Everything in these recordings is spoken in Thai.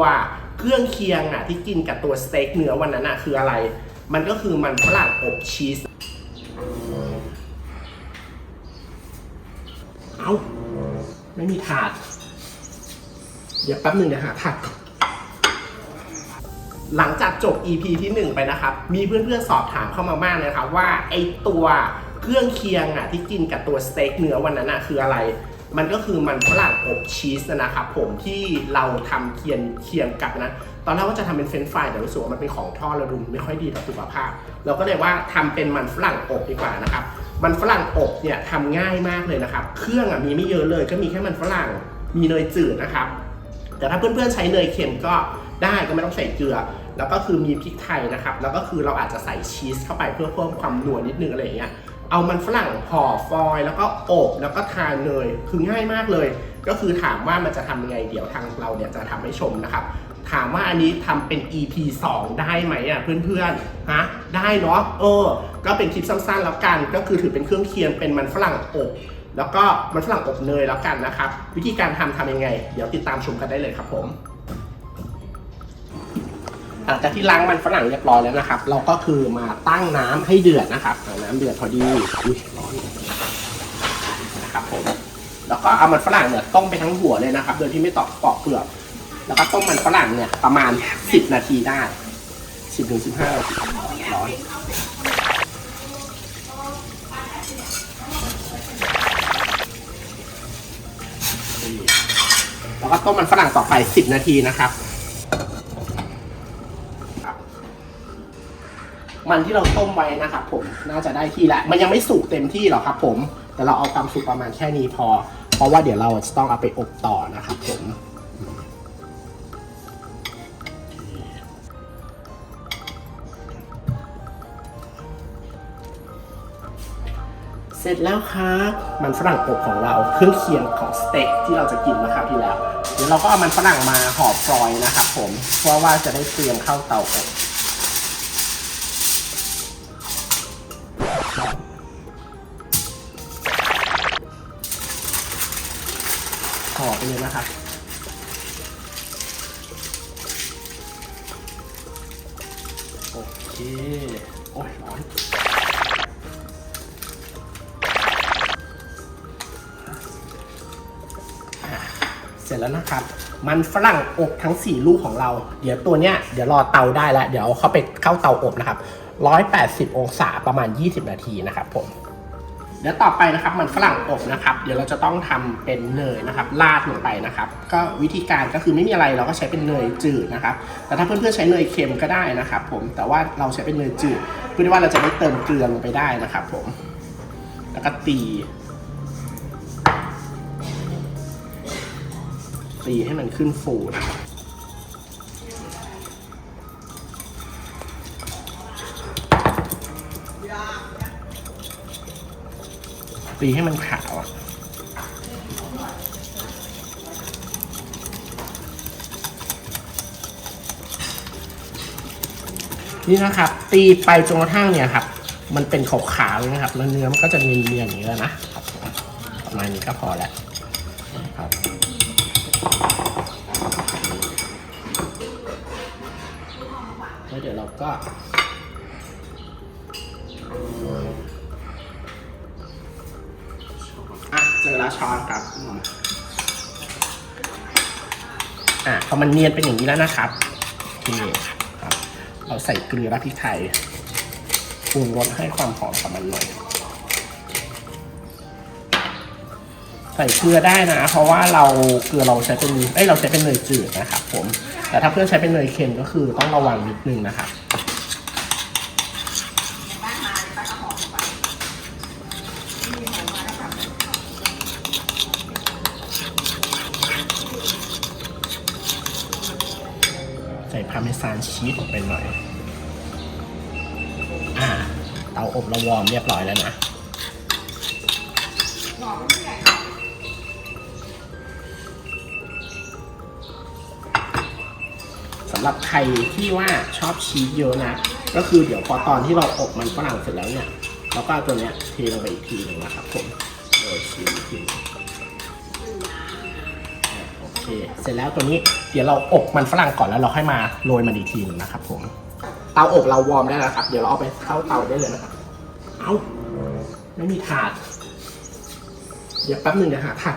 ตัวเครื่องเคียงอะที่กินกับตัวสเต็กเนื้อวันนั้นอะคืออะไร มันก็คือมันฝรั่งอบชีส เอ้า ไม่มีถาด เดี๋ยวแป๊บหนึ่งเดี๋ยวหาถาดก่อนหลังจากจบ EP ที่ 1 ไปนะครับ มีเพื่อนๆสอบถามเข้ามามากเลยนะครับว่าไอตัวเครื่องเคียงอะที่กินกับตัวสเต็กเนื้อวันนั้นอะคืออะไร มันก็คือมันฝรั่งอบชีสนะครับผมที่เราทำเคียงเคียงกับนะตอนแรกว่าจะทำเป็นเฟรนช์ฟรายแต่รู้สึกว่ามันเป็นของทอดราดูไม่ค่อยดีต่อสุขภาพ เราก็เลยว่าทำเป็นมันฝรั่งอบดีกว่านะครับมันฝรั่งอบเนี่ยทำง่ายมากเลยนะครับ เครื่องอะมีไม่เยอะเลย ก็มีแค่มันฝรั่งมีเนยจืดนะครับ แต่ถ้าเพื่อนๆใช้เนยเค็มก็ได้ก็ไม่ต้องใส่เกลือ แล้วก็คือมีพริกไทยนะครับ แล้วก็คือเราอาจจะใส่ชีสเข้าไปเพื่อเพิ่มความนัวนิดนึงอะไรอย่างเงี้ย เอามันฝรั่งห่อฟอยล์แล้วก็อบแล้วก็ทานเนยคือง่ายมากเลย ก็คือถามว่ามันจะทำยังไง เดี๋ยวทางเราเนี่ยจะทำให้ชมนะครับ ถามว่าอันนี้ทำเป็น EP 2 ได้ไหมอะเพื่อนๆฮะได้เนาะเออ ก็เป็นคลิปสั้นๆ แล้วกัน ก็คือถือเป็นเครื่องเคียงเป็นมันฝรั่งอบแล้วก็มันฝรั่งอบเนยแล้วกันนะครับ วิธีการทำทำยังไง เดี๋ยวติดตามชมกันได้เลยครับผม ลังจากที่ล้างมันฝรั่งเรียบร้อยแล้วนะครับ เราก็คือมาตั้งน้ำให้เดือดนะครับน้ำเดือดพอดีอุ้ยร้อนนะครับผมแล้วก็เอามันฝรั่งเนี่ยต้มไปทั้งหัวเลยนะครับ โดยที่ไม่ตอกปอกเปลือกแล้วก็ต้มมันฝรั่งเนี่ยประมาณ 10 นาทีได้10ถึง15นาทีร้อนแล้วก็ต้มมันฝรั่งต่อไป 10 นาทีนะครับ มันที่เราต้มไว้นะครับผมน่าจะได้ที่แล้วมันยังไม่สุกเต็มที่หรอกครับผมแต่เราเอาความสุกประมาณแค่นี้พอ เพราะว่าเดี๋ยวเราจะต้องเอาไปอบต่อนะครับผมเสร็จแล้วครับ มันฝรั่งอบของเราเครื่องเคียงของสเต็กที่เราจะกินนะครับที่แล้ว เดี๋ยวเราก็เอามันฝรั่งมาห่อฟรอยนะครับผมเพราะว่าจะได้เตรียมเข้าเตาอบ ห่อไปเลยนะครับโอเคโอ้ยร้อนเสร็จแล้วนะครับ มันฝรั่งอบทั้ง 4 ลูกของเรา เดี๋ยวตัวเนี้ยเดี๋ยวรอเตาได้แล้ว เดี๋ยวเขาไปเข้าเตาอบนะครับ 180 องศาประมาณ 20 นาทีนะครับผม เดี๋ยวต่อไปนะครับมันฝรั่งอบนะครับ เดี๋ยวเราจะต้องทำเป็นเนยนะครับราดลงไปนะครับ ก็วิธีการก็คือไม่มีอะไรเราก็ใช้เป็นเนยจืดนะครับ แต่ถ้าเพื่อนๆใช้เนยเค็มก็ได้นะครับผมแต่ว่าเราใช้เป็นเนยจืด เพื่อที่ว่าเราจะได้เติมเกลือลงไปได้นะครับผมแล้วก็ตีตีให้มันขึ้นฟูนะครับ ตีให้มันขาวอะนี่นะครับ ตีไปจนกระทั่งเนี่ยครับ มันเป็นขาวๆเลยนะครับแล้วเนื้อมันก็จะเนียนๆอย่างนี้แล้วนะประมาณนี้ก็พอแล้วครับแล้วเดี๋ยวเราก็ อะ เจอแล้วช้อนครับอะพอมันเนียนเป็นอย่างนี้แล้วนะครับนี่ครับ เราใส่เกลือและพริกไทยปรุงรสให้ความหอมกับมันหน่อยใส่เกลือได้นะ เพราะว่าเราเกลือเราใช้เป็นเอ้ยเราใช้เป็นเนยจืดนะครับผม แต่ถ้าเพื่อนใช้เป็นเนยเค็มก็คือต้องระวังนิดนึงนะครับ พาร์เมซานชีสลงไปหน่อย อ่า เตาอบเราวอร์มเรียบร้อยแล้วนะ สำหรับใครที่ว่าชอบชีสเยอะนะ ก็คือเดี๋ยวพอตอนที่เราอบมันฝรั่งเสร็จแล้วเนี่ย เราก็เอาตัวเนี้ยเทลงไปอีกทีหนึ่งนะครับผม โดยชีสอีกทีนึง เคเสร็จแล้วตัวนี้เดี๋ยวเราอบมันฝรั่งก่อนแล้วเราค่อยมาโรยมันอีกทีหนึงนะครับผม เตาอบเราวอร์มได้แล้วครับ เดี๋ยวเราเอาไปเข้าเตาได้เลยนะครับ เอาไม่มีถาด เดี๋ยวแป๊บหนึ่งเดี๋ยวหาถาด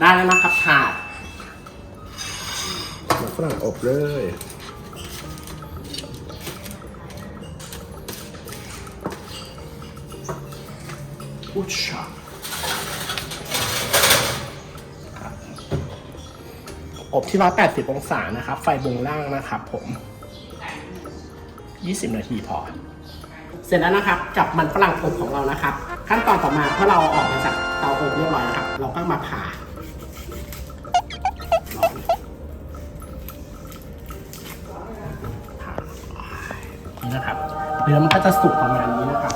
ได้แล้วนะครับถาดมันฝรั่งอบเลย อุชาครับอบที่ 180 องศานะครับ ไฟบงล่างนะครับผม 20 นาทีพอ เสร็จแล้วนะครับกับมันฝรั่งอบของเรานะครับ ขั้นตอนต่อมาเมื่อเราออกมาจากเตาอบเรียบร้อยแล้วครับ เราก็มาผ่าผ่านี่นะครับเนื้อมันก็จะสุกประมาณนี้นะครับ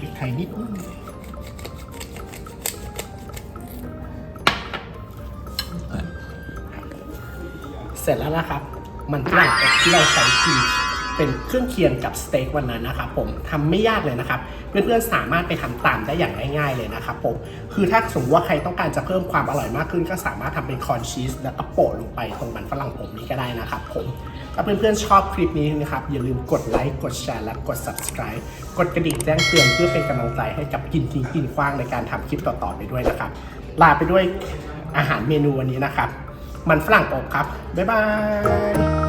พริกไทยนิดนึงเสร็จแล้วนะครับ มันฝรั่งอบที่เราใส่คือเป็นเครื่องเคียงกับสเต็กวันนั้นนะครับผมทำไม่ยากเลยนะครับ เพื่อนๆสามารถไปทำตามได้อย่างง่ายๆเลยนะครับผมคือถ้าสมมติว่าใครต้องการจะเพิ่มความอร่อยมากขึ้น ก็สามารถทำเป็นคอนชีสแล้วก็โปะลงไปตรงมันฝรั่งผมนี้ก็ได้นะครับผม ถ้าเพื่อนๆชอบคลิปนี้นะครับ อย่าลืมกดไลค์ กดแชร์และกด subscribe กดกระดิ่งแจ้งเตือนเพื่อเป็นกำลังใจให้กับกินทิ้งกินคว้างในการทำคลิปต่อๆไปด้วยนะครับ ลาไปด้วยอาหารเมนูวันนี้นะครับ มันฝรั่งอบครับ บ๊ายบาย